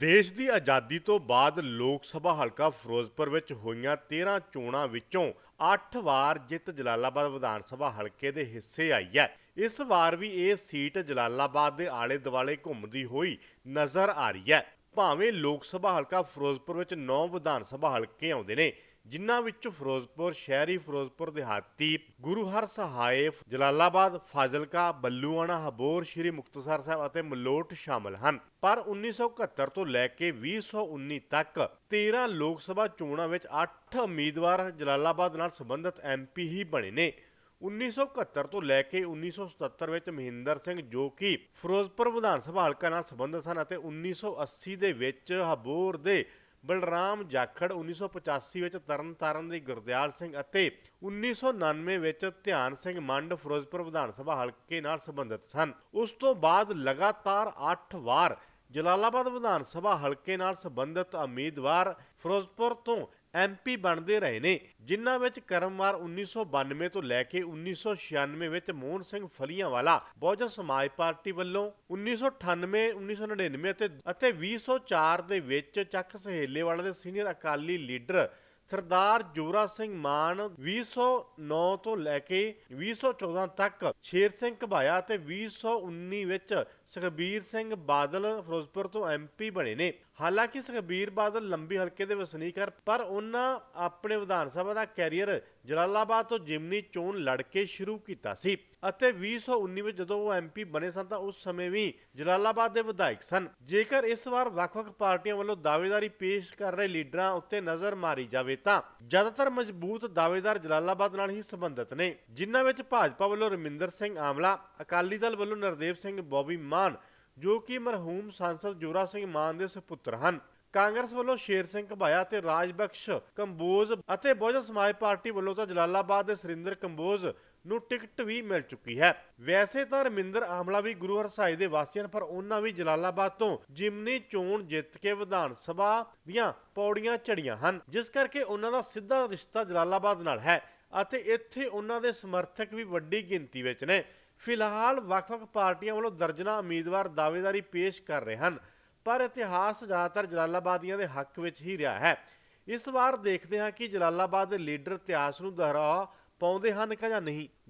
ਦੇਸ਼ ਦੀ ਆਜ਼ਾਦੀ ਤੋਂ ਬਾਅਦ ਲੋਕ ਸਭਾ ਹਲਕਾ ਫਿਰੋਜ਼ਪੁਰ ਵਿੱਚ ਹੋਈਆਂ 13 ਚੋਣਾਂ ਵਿੱਚੋਂ 8 ਵਾਰ ਜਿੱਤ ਜਲਾਲਾਬਾਦ ਵਿਧਾਨ ਸਭਾ ਹਲਕੇ ਦੇ ਹਿੱਸੇ ਆਈ ਹੈ। ਇਸ ਵਾਰ ਵੀ ਇਹ ਸੀਟ ਜਲਾਲਾਬਾਦ ਦੇ ਆਲੇ ਦੁਆਲੇ ਘੁੰਮਦੀ ਹੋਈ ਨਜ਼ਰ ਆ ਰਹੀ ਹੈ। ਭਾਵੇਂ ਲੋਕ ਸਭਾ ਹਲਕਾ ਫਿਰੋਜ਼ਪੁਰ ਵਿੱਚ 9 ਵਿਧਾਨ ਸਭਾ ਹਲਕੇ ਆਉਂਦੇ ਨੇ ਜਿਨ੍ਹਾਂ ਵਿੱਚ ਫਿਰੋਜ਼ਪੁਰ, ਸ਼ਹਿਰੀ ਫਿਰੋਜ਼ਪੁਰ ਦਿਹਾਤੀ, ਗੁਰੂ ਹਰ ਸਹਾਏ, ਜਲਾਲਾਬਾਦ, ਫਾਜ਼ਿਲਕਾ, ਬੱਲੂਆਣਾ, ਹਬੋਰ, ਸ਼੍ਰੀ ਮੁਕਤਸਰ ਸਾਹਿਬ ਅਤੇ ਮਲੋਟ ਸ਼ਾਮਲ ਹਨ। ਪਰ 1971 ਤੋਂ ਲੈ ਕੇ 2019 ਤੱਕ 13 ਲੋਕ ਸਭਾ ਚੋਣਾਂ ਵਿੱਚ 8 ਉਮੀਦਵਾਰ ਜਲਾਲਾਬਾਦ ਨਾਲ ਸੰਬੰਧਿਤ ਐਮਪੀ ਹੀ ਬਣੇ ਨੇ। 1971 ਤੋਂ ਲੈ ਕੇ 1977 ਵਿੱਚ ਮਹਿੰਦਰ ਸਿੰਘ ਜੋ ਕਿ ਫਿਰੋਜ਼ਪੁਰ ਵਿਧਾਨ ਸਭਾ ਹਲਕਾ ਨਾਲ ਸੰਬੰਧਿਤ ਸਨ ਅਤੇ 1980 ਦੇ ਵਿੱਚ ਹਬੋਰ ਦੇ ਬਲਰਾਮ ਜਾਖੜ 1985 ਵਿੱਚ ਤਰਨਤਾਰਨ ਦੀ ਗੁਰਦਿਆਲ ਸਿੰਘ ਅਤੇ 1999 ਵਿੱਚ ਧਿਆਨ ਸਿੰਘ ਮੰਡ ਫਿਰੋਜ਼ਪੁਰ ਵਿਧਾਨ ਸਭਾ ਹਲਕੇ ਨਾਲ ਸੰਬੰਧਿਤ ਸਨ। ਉਸ ਤੋਂ ਬਾਅਦ ਲਗਾਤਾਰ 8 ਵਾਰ ਜਲਾਲਾਬਾਦ ਵਿਧਾਨ ਸਭਾ ਹਲਕੇ ਨਾਲ ਸੰਬੰਧਿਤ ਉਮੀਦਵਾਰ ਫਿਰੋਜ਼ਪੁਰ ਤੋਂ ਐਮਪੀ ਬਣਦੇ ਰਹੇ ਨੇ, ਜਿਨ੍ਹਾਂ ਵਿੱਚ ਕਰਮਵਾਰ 1992 ਤੋਂ ਲੈ ਕੇ 1996 ਵਿੱਚ ਮੋਹਨ ਸਿੰਘ ਫਲੀਆਂ ਵਾਲਾ, ਬਹੁਜਨ ਸਮਾਜ ਪਾਰਟੀ ਵੱਲੋਂ 1998 1999 ਅਤੇ ਅਤੇ 2004 ਦੇ ਵਿੱਚ ਚੱਕ ਸਹੇਲੇ ਸਹੇਲੇਵਾਲਾ ਦੇ ਸੀਨੀਅਰ ਅਕਾਲੀ ਲੀਡਰ ਸਰਦਾਰ ਜੋਰਾ ਸਿੰਘ ਮਾਨ 2009 ਤੋਂ ਲੈ ਕੇ 2014 ਤੱਕ ਸ਼ੇਰ ਸਿੰਘ ਘਬਾਇਆ ਤੇ 2019 ਵਿੱਚ ਸੁਖਬੀਰ ਸਿੰਘ ਬਾਦਲ ਫਿਰੋਜ਼ਪੁਰ ਤੋਂ ਐਮਪੀ ਬਣੇ ਨੇ। ਹਾਲਾਂਕਿ ਸੁਖਬੀਰ ਬਾਦਲ ਲੰਬੀ ਹਲਕੇ ਦੇ ਵਸਨੀਕ ਹਨ, ਪਰ ਉਹਨਾਂ ਆਪਣੇ ਵਿਧਾਨ ਸਭਾ ਦਾ ਕੈਰੀਅਰ ਜਲਾਲਾਬਾਦ ਤੋਂ ਜਿਮਨੀ ਚੋਣ ਲੜ ਕੇ ਸ਼ੁਰੂ ਕੀਤਾ ਸੀ। ਅਤੇ 2019 ਵਿੱਚ ਜਦੋਂ ਉਹ ਐਮਪੀ ਬਣੇ ਸਨ ਤਾਂ ਉਸ ਸਮੇਂ ਵੀ ਜਲਾਲਾਬਾਦ ਦੇ ਵਿਧਾਇਕ ਸਨ। ਜੇਕਰ ਇਸ ਵਾਰ ਵੱਖ-ਵੱਖ ਪਾਰਟੀਆਂ ਵੱਲੋਂ ਦਾਅਵੇਦਾਰੀ ਪੇਸ਼ ਕਰ ਰਹੇ ਲੀਡਰਾਂ ਉੱਤੇ ਨਜ਼ਰ ਮਾਰੀ ਜਾਵੇ ਤਾਂ ਜ਼ਿਆਦਾਤਰ ਮਜ਼ਬੂਤ ਦਾਅਵੇਦਾਰ ਜਲਾਲਾਬਾਦ ਨਾਲ ਹੀ ਸੰਬੰਧਿਤ ਨੇ, ਜਿਨ੍ਹਾਂ ਵਿੱਚ ਭਾਜਪਾ ਵੱਲੋਂ ਰਮਿੰਦਰ ਸਿੰਘ ਆਮਲਾ ਅਕਾਲੀ ਦਲ ਵੱਲੋਂ ਨਰਦੇਵ ਸਿੰਘ ਬੋਬੀ ਮਾਨ, ਜੋ ਕਿ ਮਰਹੂਮ ਸੰਸਦ ਜੋਰਾ ਸਿੰਘ ਮਾਨ ਦੇ ਸੁਪੁੱਤਰ ਹਨ। ਕਾਂਗਰਸ ਵੱਲੋਂ ਸ਼ੇਰ ਸਿੰਘ ਘਬਾਇਆ ਤੇ ਰਾਜਬਖਸ਼ ਕੰਬੋਜ ਅਤੇ ਬਹੁਜਨ ਸਮਾਜ ਪਾਰਟੀ ਵੱਲੋਂ ਤਾਂ ਜਲਾਲਾਬਾਦ ਦੇ ਸੁਰਿੰਦਰ ਕੰਬੋਜ ਨੂੰ ਟਿਕਟ ਵੀ ਮਿਲ ਚੁੱਕੀ ਹੈ। ਵੈਸੇ ਤਾਂ ਰਮਿੰਦਰ ਆਮਲਾ ਵੀ ਗੁਰੂ ਹਰਸਾਈ ਦੇ ਵਾਸੀ ਹਨ ਪਰ ਉਹਨਾਂ ਵੀ ਜਲਾਲਾਬਾਦ ਤੋਂ ਜਿਮਨੀ ਚੋਣ ਜਿੱਤ ਕੇ ਵਿਧਾਨ ਸਭਾ ਦੀਆਂ ਪੌੜੀਆਂ ਚੜੀਆਂ ਹਨ, ਜਿਸ ਕਰਕੇ ਉਹਨਾਂ ਦਾ ਸਿੱਧਾ ਰਿਸ਼ਤਾ ਜਲਾਲਾਬਾਦ ਨਾਲ ਹੈ ਅਤੇ ਇੱਥੇ ਉਹਨਾਂ ਦੇ ਸਮਰਥਕ ਵੀ ਵੱਡੀ ਗਿਣਤੀ ਵਿੱਚ ਨੇ। ਫਿਲਹਾਲ ਵੱਖ-ਵੱਖ ਪਾਰਟੀਆਂ ਵੱਲੋਂ ਦਰਜਨਾ ਉਮੀਦਵਾਰ ਦਾਅਵੇਦਾਰੀ ਪੇਸ਼ ਕਰ ਰਹੇ ਹਨ, ਪਰ ਇਤਿਹਾਸ ਜ਼ਿਆਦਾਤਰ ਜਲਾਲਾਬਾਦੀਆਂ ਦੇ ਹੱਕ ਵਿੱਚ ਹੀ ਰਿਹਾ ਹੈ। ਇਸ ਵਾਰ ਦੇਖਦੇ ਹਾਂ ਕਿ ਜਲਾਲਾਬਾਦ ਦੇ ਲੀਡਰ ਇਤਿਹਾਸ ਨੂੰ ਦੁਹਰਾ ਪਾਉਂਦੇ ਹਨ ਕਿ ਜਾਂ ਨਹੀਂ।